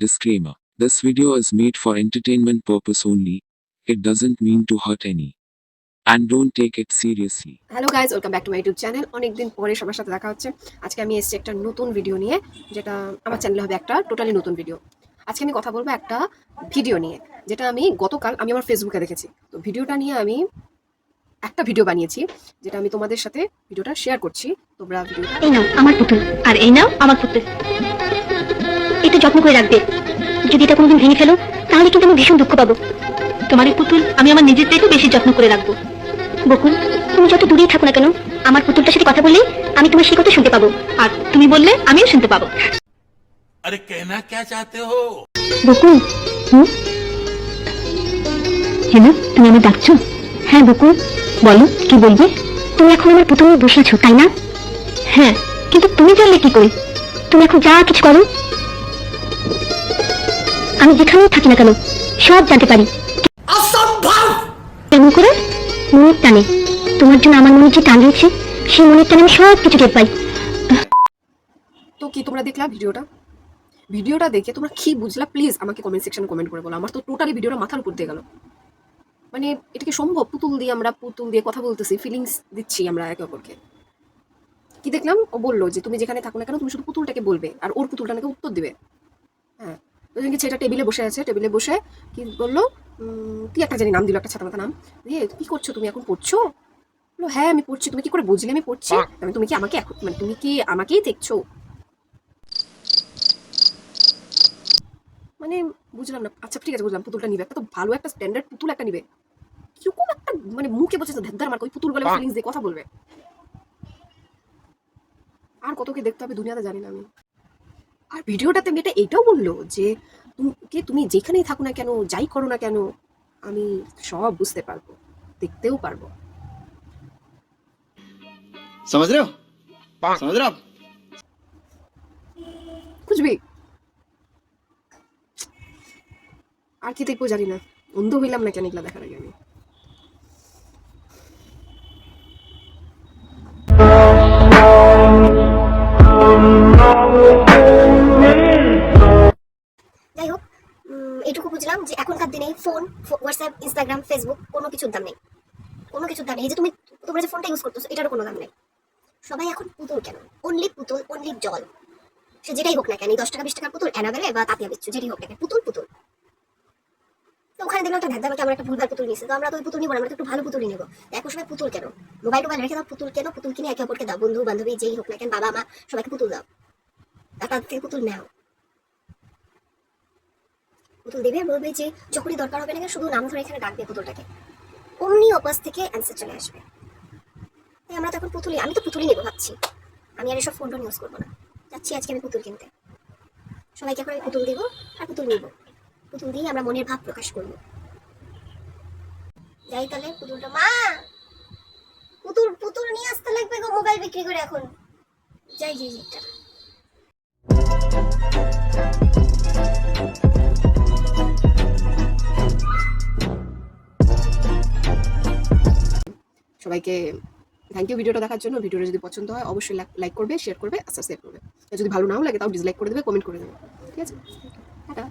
Disclaimer This video is made for entertainment purpose only. It doesn't mean to hurt any. And don't take it seriously. Hello guys welcome back to my YouTube channel অনেকদিন পরে সবার সাথে দেখা হচ্ছে। আজকে আমি এসেছি একটা নতুন ভিডিও নিয়ে যেটা আমার চ্যানেলে হবে একটা টোটালি নতুন ভিডিও আজকে আমি কথা বলব একটা ভিডিও নিয়ে যেটা আমি গতকাল আমি আমার ফেসবুকে দেখেছি। তো ভিডিওটা নিয়ে আমি একটা ভিডিও বানিয়েছি যেটা আমি তোমাদের সাথে ভিডিওটা শেয়ার করছি। তোমরা ভিডিওটা এই নাও আমার পুতুল। আর এই নাও আমার পুতুল। একটু যত্ন করে রাখবে। যদি এটা কোনোদিন ভেঙে ফেলো তাহলে কিন্তু আমি ভীষণ দুঃখ পাবো। তোমার এই পুতুল আমি আমার নিজের থেকে বেশি যত্ন করে রাখব। বকুল তুমি যত দূরেই থাকো না কেন আমার পুতুলটার সাথে কথা বললেই আমি তোমার সে কথা শুনতে পাবো। আর তুমি বললে আমিও শুনতে পাবো। আরে কেনা কে চাতে হো? বকুল হ্যালো তুমি আমি ডাকছো? হ্যাঁ বকুল বলো কি বলবে? তুমি এখন আমার পুতুল বসে তাই না? হ্যাঁ কিন্তু তুমি জানলে কি করি? তুমি এখন যা কিছু করো আমি যেখানেই থাকি না কেন সব জানতে পারি। কেমন করে? মনের টানে। তোমার জন্য আমার মনে যে টান রয়েছে সেই মনের টানে আমি সব কিছু টের পাই। তো কি তোমরা দেখলা ভিডিওটা? ভিডিওটা দেখে তোমরা কি বুঝলা? প্লিজ আমাকে কমেন্ট সেকশনে কমেন্ট করে বলো। আমার তো টোটালি ভিডিওটা মাথার উপর দিয়ে গেল। মানে এটা কি সম্ভব? পুতুল দিয়ে আমরা পুতুল দিয়ে কথা বলতেছি ফিলিংস দিচ্ছি আমরা একে অপরকে। কি দেখলাম? ও বলল যে তুমি যেখানে থাকো না কেন তুমি শুধু পুতুলটাকে বলবে আর ওর পুতুলটা নাকি উত্তর দিবে। হ্যাঁ। দেখি ছেলেটা টেবিলে বসে আছে টেবিলে বসে কি বলল কি একটা জানি নাম দিল একটা ছাতা মাথা নাম। দিয়ে কি করছ তুমি এখন পড়ছো? বলল হ্যাঁ আমি পড়ছি তুমি কি করে বুঝলে আমি পড়ছি? মানে তুমি কি আমাকে এখন মানে তুমি কি আমাকেই দেখছ? মানে বুঝলাম না আচ্ছা ঠিক আছে বুঝলাম পুতুলটা নিবে। একটা তো ভালো একটা স্ট্যান্ডার্ড পুতুল একটা নিবে। কীরকম একটা মানে মুখে বসে ধ্যাদ্দার মার ওই পুতুল গলে ফিলিংস দিয়ে কথা বলবে। আর কত কি দেখতে হবে দুনিয়াতে জানি না আমি। আর ভিডিওটাতে মেয়েটা এটাও বললো যে তুমি তুমি যেখানেই থাকো না কেন যাই করো না কেন আমি সব বুঝতে পারবো দেখতেও পারবো समझ रहे हो समझ रहे हो आप খুঁজবি আর কি দেখবো জানি না অন্ধ হইলাম না কেন এগুলা দেখার আগে আমি বুঝলাম যে এখনকার দিনে ফোন হোয়াটসঅ্যাপ ইনস্টাগ্রাম ফেসবুক কোনো কিছুর দাম নেই। কোনো কিছুর দাম নেই। যে তুমি, তোমরা যে ফোনটা ইউজ করতেছো, এটারও কোনো দাম নেই। সবাই এখন পুতুল কেন? অনলি পুতুল অনলি জল। সে যেটাই হোক না কেন দশ টাকা, বিশ টাকার পুতুল এনাবেলে বা তাতিয়া বিচ্ছু, যেটাই হোক না কেন, পুতুল পুতুল। তো ওখানে দেখলাম একটা ধ্যান আমরা একটা ভুলভাল পুতুল নিয়েছে। তো আমরা তো পুতুল নিবো আমরা একটু ভালো পুতুল নেব। এখন সবাই পুতুল কেন? মোবাইল টোবাইল রেখে দাও, পুতুল কেন? পুতুল কিনে একে অপরকে দাও। বন্ধু বান্ধবী যেই হোক না কেন বাবা মা সবাইকে পুতুল দাও। তাদের থেকে পুতুল নেও। পুতুল দেবে, বলবে যে যখনই দরকার হবে না শুধু নাম ধরে এখানে ডাকবে পুতুলটাকে। অমনি অপাস থেকে অ্যান্সার চলে আসবে। তাই আমরা তো এখন পুতুলি আমি তো পুতুলি নেব ভাবছি। আমি আর এসব ফোন টোন ইউজ করব না। যাচ্ছি আজকে আমি পুতুল কিনতে। সবাইকে এখন আমি পুতুল দেবো আর পুতুল নিব। পুতুল দিয়ে আমরা মনের ভাব প্রকাশ করব। যাই তাহলে পুতুলটা, মা! পুতুল পুতুল নিয়ে আসতে লাগবে গো মোবাইল বিক্রি করে এখন। যাই যাই যাই সবাইকে থ্যাংক ইউ ভিডিওটা দেখার জন্য। ভিডিওটা যদি পছন্দ হয়, অবশ্যই লাইক করবে শেয়ার করবে আস্তে সাবস্ক্রাইব করবে। যদি ভালো নাও লাগে, তাও ডিসলাইক করে দেবে কমেন্ট করে দেবে। ঠিক আছে? টাটা।